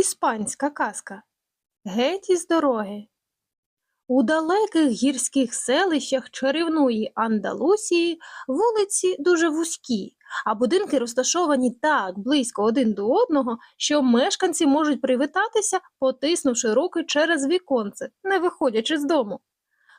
Іспанська казка. Геть із дороги. У далеких гірських селищах чарівної Андалусії вулиці дуже вузькі, а будинки розташовані так близько один до одного, що мешканці можуть привітатися, потиснувши руки через віконце, не виходячи з дому.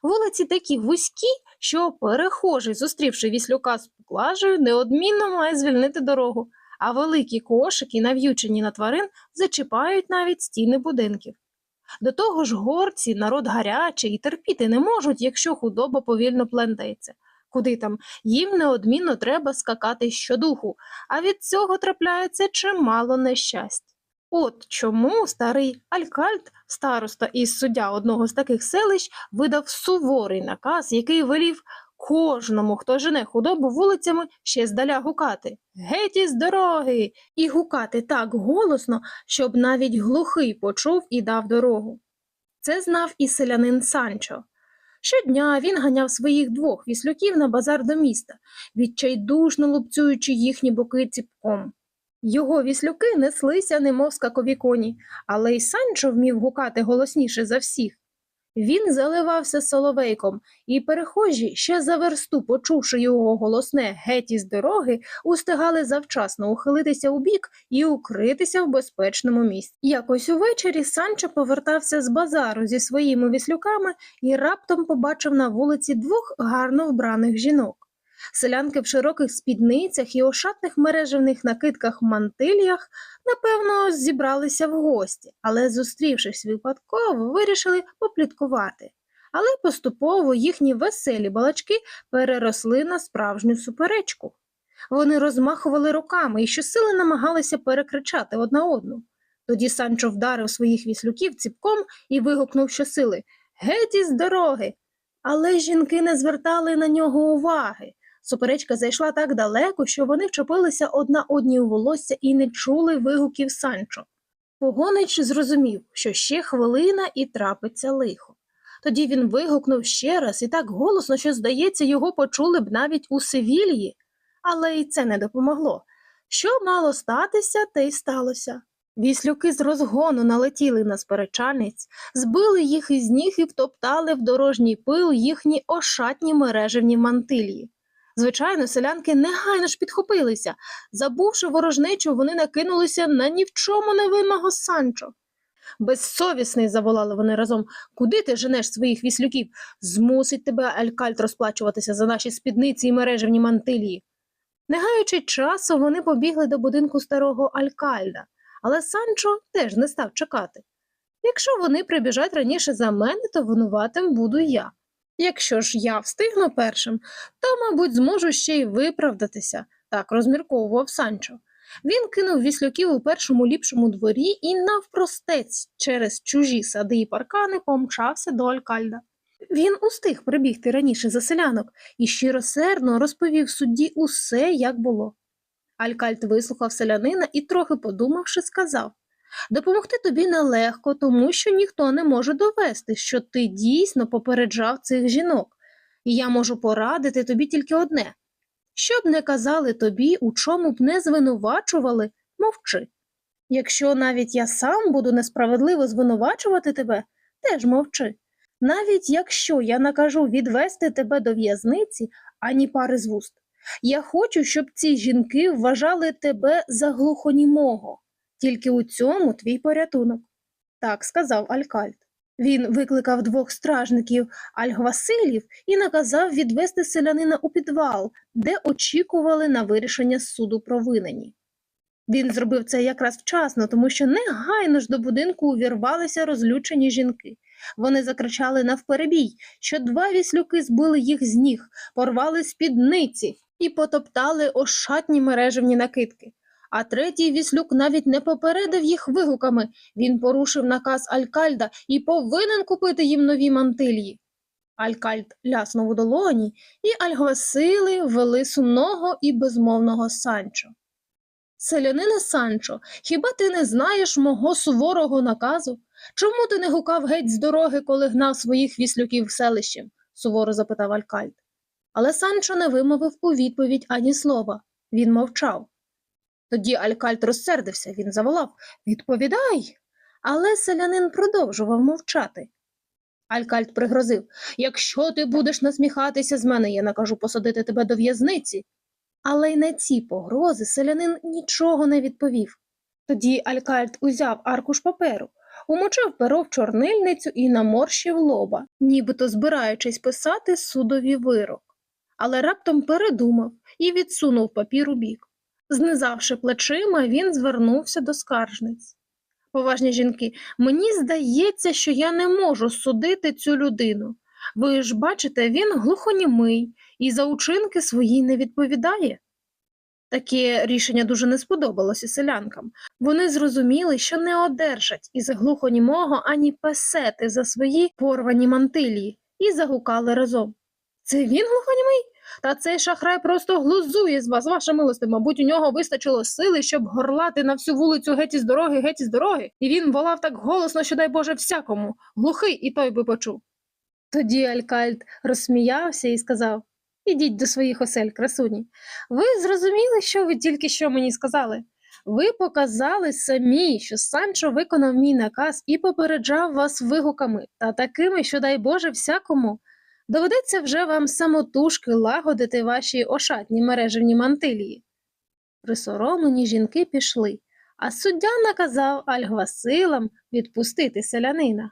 Вулиці такі вузькі, що перехожий, зустрівши віслюка з поклажею, неодмінно має звільнити дорогу, а великі кошики, нав'ючені на тварин, зачіпають навіть стіни будинків. До того ж, горці народ гарячий і терпіти не можуть, якщо худоба повільно плентається. Куди там, їм неодмінно треба скакати щодуху, а від цього трапляється чимало нещасть. От чому старий Алькальт, староста і суддя одного з таких селищ, видав суворий наказ, який велів кожному, хто жене худобу вулицями, ще здаля гукати Геть із дороги! І гукати так голосно, щоб навіть глухий почув і дав дорогу. Це знав і селянин Санчо. Щодня він ганяв своїх двох віслюків на базар до міста, відчайдушно лупцюючи їхні боки ціпком. Його віслюки неслися, немов скакові коні, але й Санчо вмів гукати голосніше за всіх. Він заливався соловейком, і перехожі, ще за версту, почувши його голосне геть із дороги, устигали завчасно ухилитися у бік і укритися в безпечному місці. Якось увечері Санчо повертався з базару зі своїми віслюками і раптом побачив на вулиці двох гарно вбраних жінок. Селянки в широких спідницях і ошатних мережевних накидках мантильях, напевно, зібралися в гості, але, зустрівшись випадково, вирішили попліткувати. Але поступово їхні веселі балачки переросли на справжню суперечку. Вони розмахували руками і щосили намагалися перекричати одна одну. Тоді Санчо вдарив своїх віслюків ціпком і вигукнув щосили Геть із дороги. Але жінки не звертали на нього уваги. Суперечка зайшла так далеко, що вони вчепилися одна одній у волосся і не чули вигуків Санчо. Погонич зрозумів, що ще хвилина і трапиться лихо. Тоді він вигукнув ще раз і так голосно, що, здається, його почули б навіть у Севільї, але й це не допомогло. Що мало статися, те й сталося. Віслюки з розгону налетіли на сперечальниць, збили їх із ніг і втоптали в дорожній пил їхні ошатні мережевні мантилії. Звичайно, селянки негайно ж підхопилися. Забувши ворожнечу, вони накинулися на ні в чому невинного Санчо. Безсовісний, заволали вони разом, куди ти женеш своїх віслюків? Змусить тебе Алькальт розплачуватися за наші спідниці і мережевні мантилії. Не гаючи часу, вони побігли до будинку старого Алькальда, але Санчо теж не став чекати. Якщо вони прибіжать раніше за мене, то винуватим буду я. Якщо ж я встигну першим, то, мабуть, зможу ще й виправдатися, так розмірковував Санчо. Він кинув віслюків у першому ліпшому дворі і навпростець через чужі сади і паркани помчався до Алькальда. Він устиг прибігти раніше за селянок і щиросердно розповів судді усе, як було. Алькальд вислухав селянина і, трохи подумавши, сказав Допомогти тобі нелегко, тому що ніхто не може довести, що ти дійсно попереджав цих жінок, і я можу порадити тобі тільки одне щоб не казали тобі, у чому б не звинувачували, мовчи. Якщо навіть я сам буду несправедливо звинувачувати тебе, теж мовчи. Навіть якщо я накажу відвести тебе до в'язниці, ані пари з вуст. Я хочу, щоб ці жінки вважали тебе за глухонімого. Тільки у цьому твій порятунок. Так сказав Алькальд. Він викликав двох стражників Альгвасилів і наказав відвести селянина у підвал, де очікували на вирішення суду провинені. Він зробив це якраз вчасно, тому що негайно ж до будинку увірвалися розлючені жінки. Вони закричали навперебій, що два віслюки збили їх з ніг, порвали спідниці і потоптали ошатні мережевні накидки. А третій віслюк навіть не попередив їх вигуками. Він порушив наказ Алькальда і повинен купити їм нові мантилії. Алькальд ляснув у долоні, і Альгвасили ввели сумного і безмовного Санчо. Селянине Санчо, хіба ти не знаєш мого суворого наказу? Чому ти не гукав геть з дороги, коли гнав своїх віслюків селищем? суворо запитав Алькальд. Але Санчо не вимовив у відповідь ані слова. Він мовчав. Тоді Алькальт розсердився, він заволав Відповідай. Але селянин продовжував мовчати. Алькальт пригрозив Якщо ти будеш насміхатися з мене, я накажу посадити тебе до в'язниці. Але й на ці погрози селянин нічого не відповів. Тоді Алькальт узяв аркуш паперу, умочив перо в чорнильницю і наморщив лоба, нібито збираючись писати судові вирок. Але раптом передумав і відсунув папір у бік. Знизавши плечима, він звернувся до скаржниць. Поважні жінки, мені здається, що я не можу судити цю людину. Ви ж бачите, він глухонімий і за учинки свої не відповідає. Таке рішення дуже не сподобалося селянкам. Вони зрозуміли, що не одержать із глухонімого ані песети за свої порвані мантилії, і загукали разом. Це він глухонімий? Та цей шахрай просто глузує з вас, ваша милости. Мабуть, у нього вистачило сили, щоб горлати на всю вулицю геть із дороги, геть із дороги. І він волав так голосно, що дай Боже всякому. Глухий і той би почув. Тоді Алькальд розсміявся і сказав Ідіть до своїх осель, красуні. Ви зрозуміли, що ви тільки що мені сказали? Ви показали самі, що Санчо виконав мій наказ і попереджав вас вигуками та такими, що дай Боже всякому. Доведеться вже вам самотужки лагодити ваші ошатні мережевні мантилії. Присоромлені жінки пішли, а суддя наказав Альгвасилам відпустити селянина.